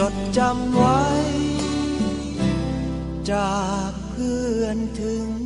จดจำไว้ จากเพื่อนถึง